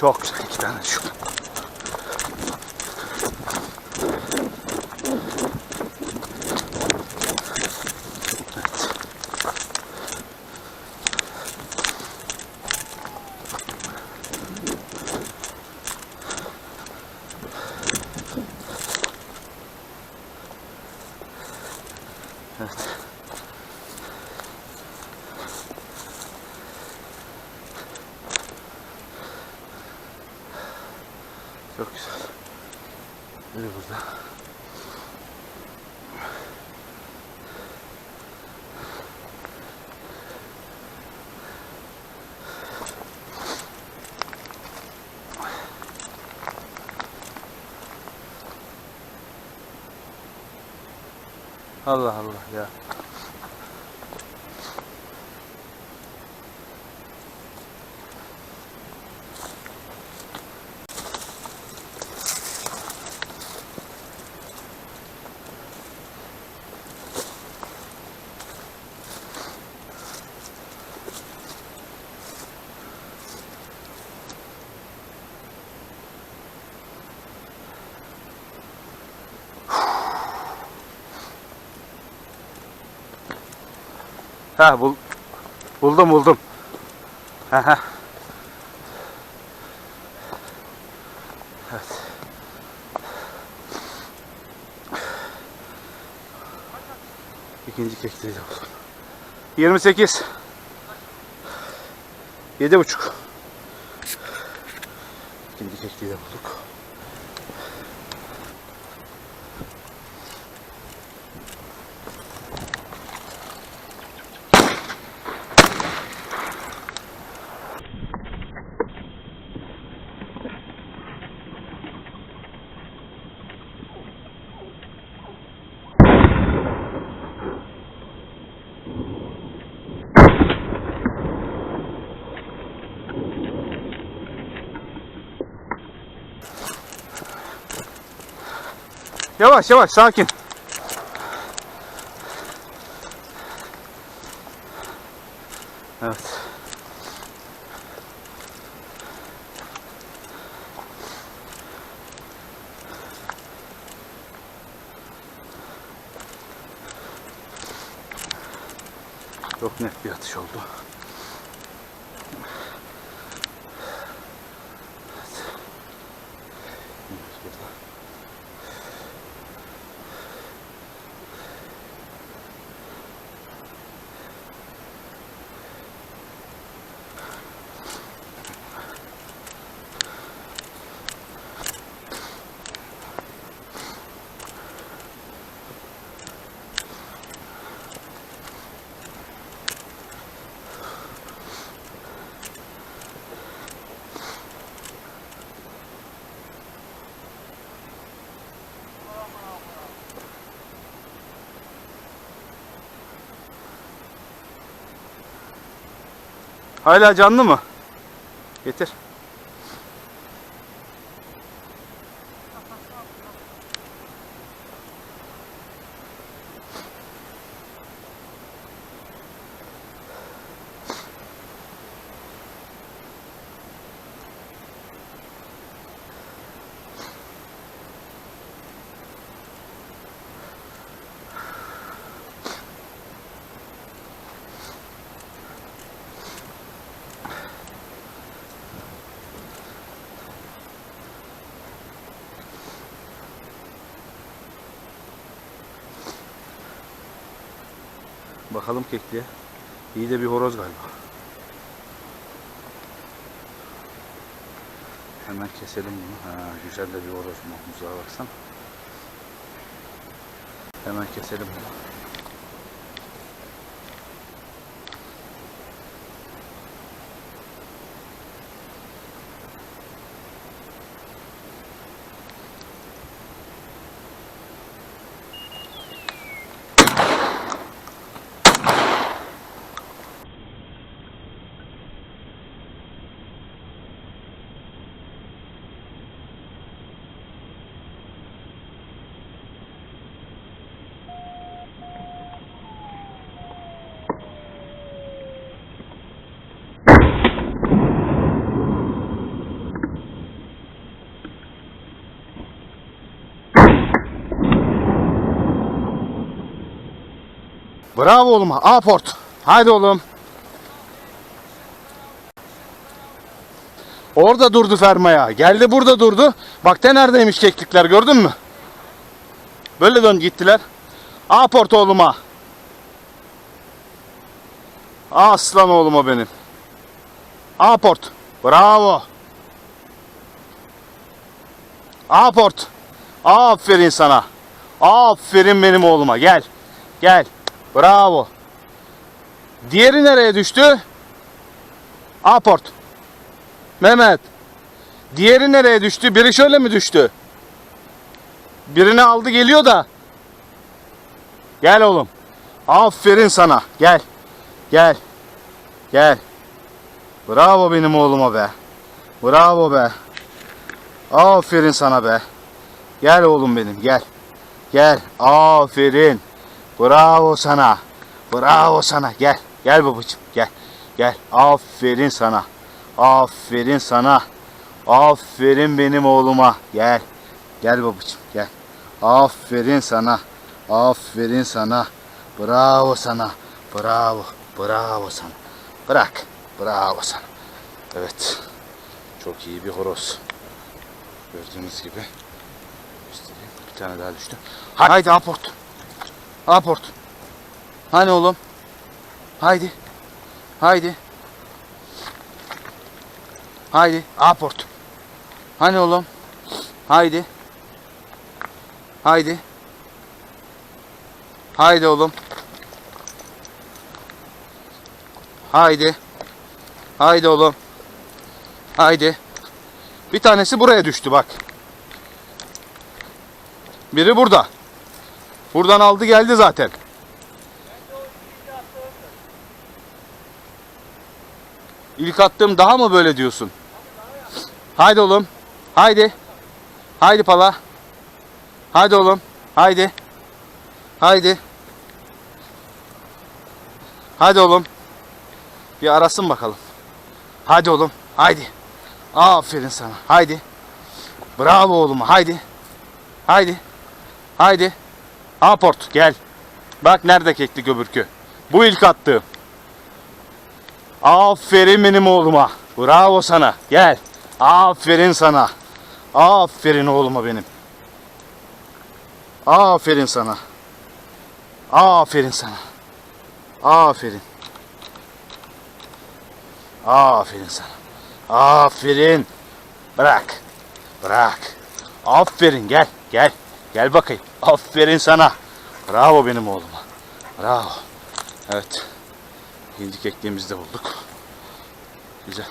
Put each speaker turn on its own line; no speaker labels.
Çok güzel iki tane şu. Çok güzel. Biri burada. Allah Allah ya. Ha bul buldum buldum. Ha ha. Evet. İkinci kekliği de buldum. 28. Yedi buçuk. İkinci kekliği de bulduk. Yavaş yavaş sakin. Evet. Çok net bir atış oldu. Evet. Burada. Hala canlı mı? Getir. Bakalım kekliğe. İyi de bir horoz galiba. Hemen keselim bunu. Ha, güzel de bir horoz muzağa baksana. Hemen keselim bunu. Bravo oğluma. Aport. Haydi oğlum. Orada durdu fermaya. Geldi burada durdu. Bak te neredeymiş keklikler gördün mü? Böyle dön gittiler. Aport oğluma. Aslan oğluma benim. Aport. Bravo. Aport. Aferin sana. Aferin benim oğluma. Gel. Gel. Bravo. Diğeri nereye düştü? Aport. Mehmet. Diğeri nereye düştü? Biri şöyle mi düştü? Birini aldı geliyor da. Gel oğlum. Aferin sana. Gel. Gel. Gel. Bravo benim oğluma be. Bravo be. Aferin sana be. Gel oğlum benim gel. Gel. Aferin. Bravo sana. Bravo sana. Gel. Gel babacığım gel. Gel. Aferin sana. Aferin sana. Aferin benim oğluma. Gel. Gel babacığım gel. Aferin sana. Aferin sana. Bravo sana. Bravo. Bravo sana. Bırak. Bravo sana. Evet. Çok iyi bir horoz. Gördüğünüz gibi. Bir tane daha düştü. Haydi aport. Aport. Hani oğlum? Haydi. Haydi. Haydi. Aport. Hani oğlum? Haydi. Haydi. Haydi oğlum. Haydi. Haydi oğlum. Haydi. Bir tanesi buraya düştü bak. Biri burada. Buradan aldı geldi zaten. İlk attığım daha mı böyle diyorsun? Haydi oğlum. Haydi. Haydi pala. Haydi oğlum. Haydi. Haydi. Haydi oğlum. Bir arasın bakalım. Hadi oğlum. Haydi. Aferin sana. Haydi. Bravo oğlum. Haydi. Haydi. Haydi. Aport gel. Bak nerede kekli göbürkü. Bu ilk attığım. Aferin benim oğluma. Bravo sana. Gel. Aferin sana. Aferin oğluma benim. Aferin sana. Aferin sana. Aferin. Aferin sana. Aferin. Bırak. Bırak. Aferin gel. Gel. Gel bakayım. Aferin sana. Bravo benim oğluma. Bravo. Evet. Hindi kekliğimizi de bulduk. Güzel.